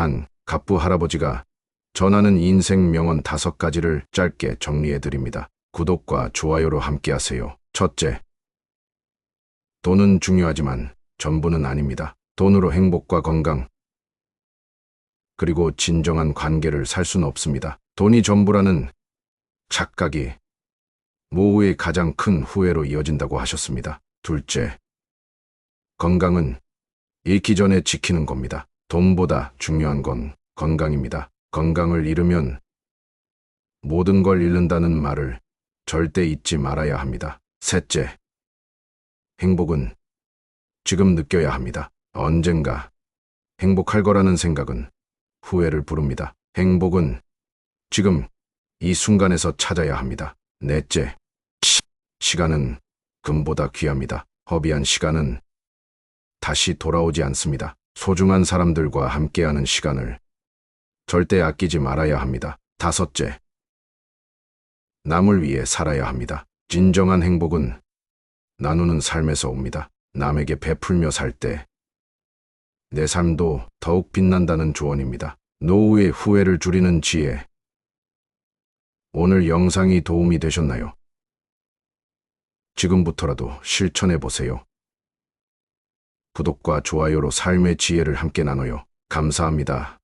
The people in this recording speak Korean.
한 갑부 할아버지가 전하는 인생 명언 다섯 가지를 짧게 정리해 드립니다. 구독과 좋아요로 함께 하세요. 첫째. 돈은 중요하지만 전부는 아닙니다. 돈으로 행복과 건강, 그리고 진정한 관계를 살 수는 없습니다. 돈이 전부라는 착각이 모후의 가장 큰 후회로 이어진다고 하셨습니다. 둘째. 건강은 잃기 전에 지키는 겁니다. 돈보다 중요한 건 건강입니다. 건강을 잃으면 모든 걸 잃는다는 말을 절대 잊지 말아야 합니다. 셋째. 행복은 지금 느껴야 합니다. 언젠가 행복할 거라는 생각은 후회를 부릅니다. 행복은 지금 이 순간에서 찾아야 합니다. 넷째. 시, 시간은 금보다 귀합니다. 허비한 시간은 다시 돌아오지 않습니다. 소중한 사람들과 함께하는 시간을 절대 아끼지 말아야 합니다. 다섯째. 남을 위해 살아야 합니다. 진정한 행복은 나누는 삶에서 옵니다. 남에게 베풀며 살 때 내 삶도 더욱 빛난다는 조언입니다. 노후의 후회를 줄이는 지혜. 오늘 영상이 도움이 되셨나요? 지금부터라도 실천해 보세요. 구독과 좋아요로 삶의 지혜를 함께 나눠요. 감사합니다.